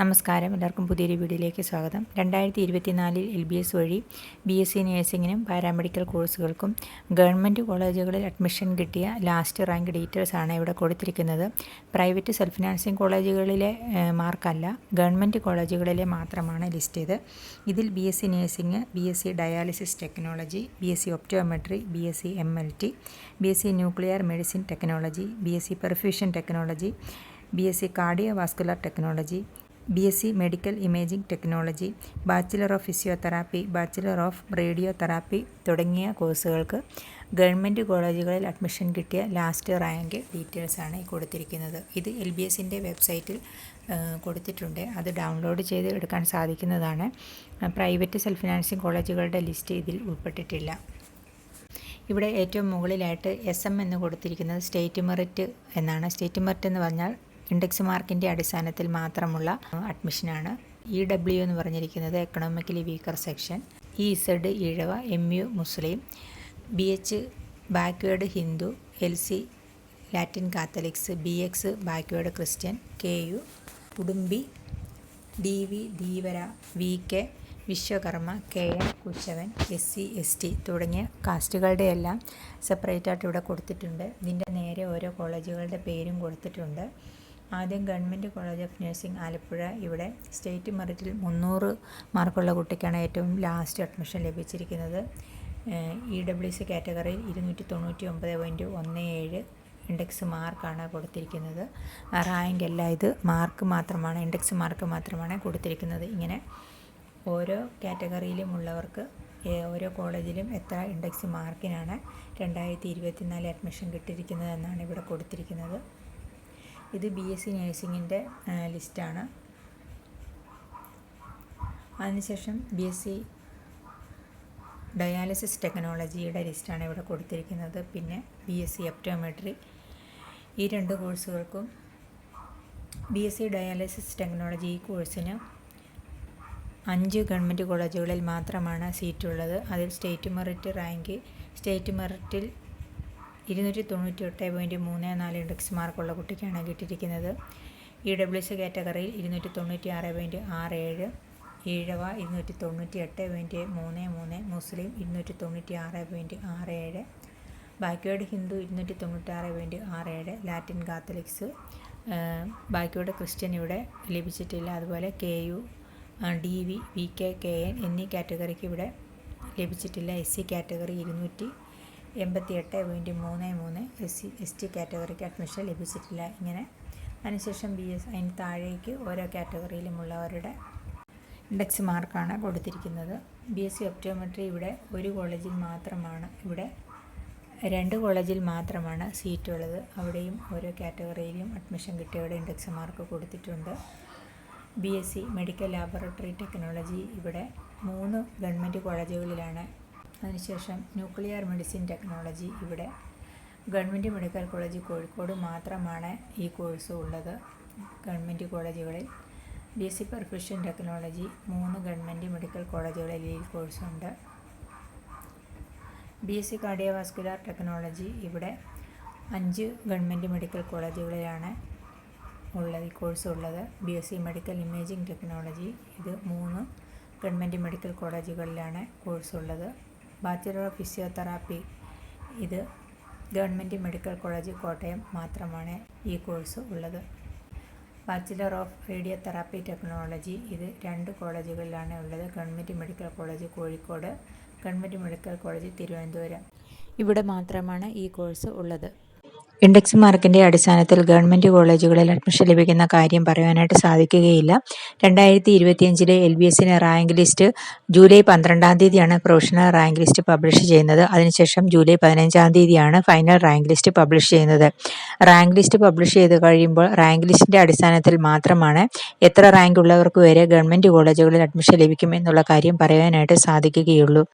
നമസ്കാരം. എല്ലാവർക്കും പുതിയൊരു വീഡിയോയിലേക്ക് സ്വാഗതം. രണ്ടായിരത്തി ഇരുപത്തിനാലിൽ എൽ ബി എസ് വഴി ബി എസ് സി നേഴ്സിങ്ങിനും പാരാമെഡിക്കൽ കോഴ്സുകൾക്കും ഗവൺമെന്റ് കോളേജുകളിൽ അഡ്മിഷൻ കിട്ടിയ ലാസ്റ്റ് റാങ്ക് ഡീറ്റെയിൽസാണ് ഇവിടെ കൊടുത്തിരിക്കുന്നത്. പ്രൈവറ്റ് സെൽഫ് ഫിനാൻസിങ് കോളേജുകളിലെ മാർക്കല്ല ഗവൺമെന്റ് കോളേജുകളിലെ മാത്രമാണ് ലിസ്റ്റ് ചെയ്ത് ഇതിൽ B S C nursing B S C dialysis technology B S C optometry B S C M L T B S C nuclear medicine technology B S C perfusion technology B S C cardiovascular technology B S C medical imaging technology bachelor of physiotherapy bachelor of radiotherapy തുടങ്ങിയ കോഴ്സുകൾക്ക് government കോളേജുകളിൽ admission കിട്ടിയ last rank ഡീറ്റെയിൽസാണ് ഈ കൊടുത്തിരിക്കുന്നത്. ഇത് L B എസിന്റെ വെബ്സൈറ്റിൽ കൊടുത്തിട്ടുണ്ട്. അത് ഡൗൺലോഡ് ചെയ്ത് എടുക്കാൻ സാധിക്കുന്നതാണ്. പ്രൈവറ്റ് സെൽഫ് ഫിനാൻസിങ് കോളേജുകളുടെ ലിസ്റ്റ് ഇതിൽ ഉൾപ്പെട്ടിട്ടില്ല. ഇവിടെ ഏറ്റവും മുകളിലായിട്ട് എസ് എം എന്ന് കൊടുത്തിരിക്കുന്നത് സ്റ്റേറ്റ് മെറിറ്റ് എന്നാണ്. സ്റ്റേറ്റ് മെറിറ്റ് എന്ന് പറഞ്ഞാൽ ഇൻഡെക്സ് മാർക്കിന്റെ അടിസ്ഥാനത്തിൽ മാത്രമുള്ള അഡ്മിഷനാണ്. ഇ ഡബ്ല്യു എന്ന് പറഞ്ഞിരിക്കുന്നത് economically weaker section E Z Ezhava M U Muslim B H backward Hindu L C Latin Catholics B X backward Christian K U Kudumbi D V Dheevara V K Vishwakarma K N Kushavan S C S T തുടങ്ങിയ കാസ്റ്റുകളുടെ എല്ലാം സെപ്പറേറ്റായിട്ട് ഇവിടെ കൊടുത്തിട്ടുണ്ട്. ഇതിന്റെ നേരെ ഓരോ കോളേജുകളുടെ പേരും കൊടുത്തിട്ടുണ്ട്. ആദ്യം government college of nursing Alappuzha. ഇവിടെ സ്റ്റേറ്റ് മെറിറ്റിൽ മുന്നൂറ് മാർക്കുള്ള കുട്ടിക്കാണ് ഏറ്റവും ലാസ്റ്റ് അഡ്മിഷൻ ലഭിച്ചിരിക്കുന്നത്. ഇ ഡബ്ല്യു സി കാറ്റഗറിയിൽ ഇരുന്നൂറ്റി തൊണ്ണൂറ്റി ഒമ്പത് പോയിന്റ് ഒന്ന് ഏഴ് ഇൻഡെക്സ് മാർക്കാണ് കൊടുത്തിരിക്കുന്നത്. റാങ്ക് അല്ല ഇത്. മാർക്ക് മാത്രമാണ് ഇൻഡെക്സ് മാർക്ക് മാത്രമാണ് കൊടുത്തിരിക്കുന്നത്. ഇങ്ങനെ ഓരോ കാറ്റഗറിയിലും ഉള്ളവർക്ക് ഓരോ കോളേജിലും എത്ര ഇൻഡെക്സ് മാർക്കിനാണ് രണ്ടായിരത്തി ഇരുപത്തിനാല് അഡ്മിഷൻ കിട്ടിയിരിക്കുന്നത് എന്നാണ് ഇവിടെ കൊടുത്തിരിക്കുന്നത്. ഇത് ബി എസ് സി നേഴ്സിങ്ങിന്റെ ലിസ്റ്റാണ് അതിനുശേഷം ബി എസ് സി ഡയാലിസിസ് ടെക്നോളജിയുടെ ലിസ്റ്റാണ് ഇവിടെ കൊടുത്തിരിക്കുന്നത്. പിന്നെ ബി എസ് സി എപ്റ്റോമെട്രി ഈ രണ്ട് കോഴ്സുകൾക്കും B S C dialysis technology ഈ കോഴ്സിന് അഞ്ച് ഗവൺമെന്റ് കോളേജുകളിൽ മാത്രമാണ് സീറ്റുള്ളത് അതിൽ സ്റ്റേറ്റ് മെറിറ്റ് റാങ്ക് സ്റ്റേറ്റ് മെറിറ്റിൽ ഇരുന്നൂറ്റി തൊണ്ണൂറ്റി എട്ട് പോയിന്റ് മൂന്ന് നാല് ഇൻഡെക്സ് മാർക്കുള്ള കുട്ടിക്കാണ് കിട്ടിയിരിക്കുന്നത്. ഇ ഡബ്ല്യു എസ് കാറ്റഗറിയിൽ ഇരുന്നൂറ്റി തൊണ്ണൂറ്റി ആറ് പോയിന്റ് ആറ് ഏഴ് ഈഴവ ഇരുന്നൂറ്റി തൊണ്ണൂറ്റി എട്ട് പോയിന്റ് മൂന്ന് മൂന്ന് മുസ്ലിം ഇരുന്നൂറ്റി തൊണ്ണൂറ്റി ആറ് പോയിന്റ് ആറ് ഏഴ് ബാക്ക്വേഡ് ഹിന്ദു ഇരുന്നൂറ്റി തൊണ്ണൂറ്റി ആറ് പോയിന്റ് ആറ് ഏഴ് ലാറ്റിൻ കാത്തലിക്സ് ബാക്ക്വേഡ് ക്രിസ്ത്യൻ ഇവിടെ ലഭിച്ചിട്ടില്ല. അതുപോലെ K U D V V K K N എന്നീ കാറ്റഗറിക്ക് ഇവിടെ ലഭിച്ചിട്ടില്ല. എസ് സി കാറ്റഗറി ഇരുന്നൂറ്റി എൺപത്തി എട്ട് പോയിന്റ് മൂന്ന് മൂന്ന് എസ് സി എസ് ടി കാറ്റഗറിക്ക് അഡ്മിഷൻ ലഭിച്ചിട്ടില്ല. ഇങ്ങനെ അതിനുശേഷം ബി എസ് അതിന് താഴേക്ക് ഓരോ കാറ്റഗറിയിലുമുള്ളവരുടെ ഇൻഡെക്സ് മാർക്കാണ് കൊടുത്തിരിക്കുന്നത്. ബി എസ് സി ഒപ്റ്റോമെട്രി ഇവിടെ ഒരു കോളേജിൽ മാത്രമാണ്. ഇവിടെ രണ്ട് കോളേജിൽ മാത്രമാണ് സീറ്റുള്ളത്. അവിടെയും ഓരോ കാറ്റഗറിയിലും അഡ്മിഷൻ കിട്ടിയവരുടെ ഇൻഡെക്സ് മാർക്ക് കൊടുത്തിട്ടുണ്ട്. B S C medical laboratory technology ഇവിടെ മൂന്ന് ഗവൺമെന്റ് കോളേജുകളിലാണ് അതിനുശേഷം ന്യൂക്ലിയർ മെഡിസിൻ ടെക്നോളജി ഇവിടെ ഗവൺമെന്റ് മെഡിക്കൽ കോളേജ് കോഴിക്കോട് മാത്രമാണ് ഈ കോഴ്സ് ഉള്ളത്. ഗവൺമെന്റ് കോളേജുകളിൽ B S C perfusion technology മൂന്ന് ഗവൺമെന്റ് മെഡിക്കൽ കോളേജുകളിൽ ഈ കോഴ്സുണ്ട് B S C cardiovascular technology ഇവിടെ അഞ്ച് ഗവൺമെന്റ് മെഡിക്കൽ കോളേജുകളിലാണ് ഉള്ളത് ഈ കോഴ്സ് ഉള്ളത്. B S C medical imaging technology ഇത് മൂന്ന് ഗവൺമെന്റ് മെഡിക്കൽ കോളേജുകളിലാണ് കോഴ്സ് ഉള്ളത്. Bachelor of physiotherapy. ഇത് ഗവൺമെന്റ് മെഡിക്കൽ കോളേജ് കോട്ടയം മാത്രമാണ് ഈ കോഴ്സ് ഉള്ളത്. Bachelor of radio therapy technology ഇത് രണ്ട് കോളേജുകളിലാണ് ഉള്ളത്. Government medical college Kozhikode government medical college Thiruvananthapuram. ഇവിടെ മാത്രമാണ് ഈ കോഴ്സ് ഉള്ളത്. ഇൻഡെക്സ് മാർക്കിന്റെ അടിസ്ഥാനത്തിൽ ഗവൺമെന്റ് കോളേജുകളിൽ അഡ്മിഷൻ ലഭിക്കുന്ന കാര്യം പറയാനായിട്ട് സാധിക്കുകയില്ല. രണ്ടായിരത്തി ഇരുപത്തിയഞ്ചിലെ എൽ ബി എസിന് റാങ്ക് ലിസ്റ്റ് ജൂലൈ പന്ത്രണ്ടാം തീയതിയാണ് പ്രൊഫഷണൽ റാങ്ക് ലിസ്റ്റ് പബ്ലിഷ് ചെയ്യുന്നത്. അതിനുശേഷം ജൂലൈ പതിനഞ്ചാം തീയതിയാണ് ഫൈനൽ റാങ്ക് ലിസ്റ്റ് പബ്ലിഷ് ചെയ്യുന്നത്. റാങ്ക് ലിസ്റ്റ് പബ്ലിഷ് ചെയ്ത് കഴിയുമ്പോൾ റാങ്ക് ലിസ്റ്റിന്റെ അടിസ്ഥാനത്തിൽ മാത്രമാണ് എത്ര റാങ്ക് ഉള്ളവർക്ക് വരെ ഗവൺമെന്റ് കോളേജുകളിൽ അഡ്മിഷൻ ലഭിക്കും എന്നുള്ള കാര്യം പറയാനായിട്ട് സാധിക്കുകയുള്ളൂ.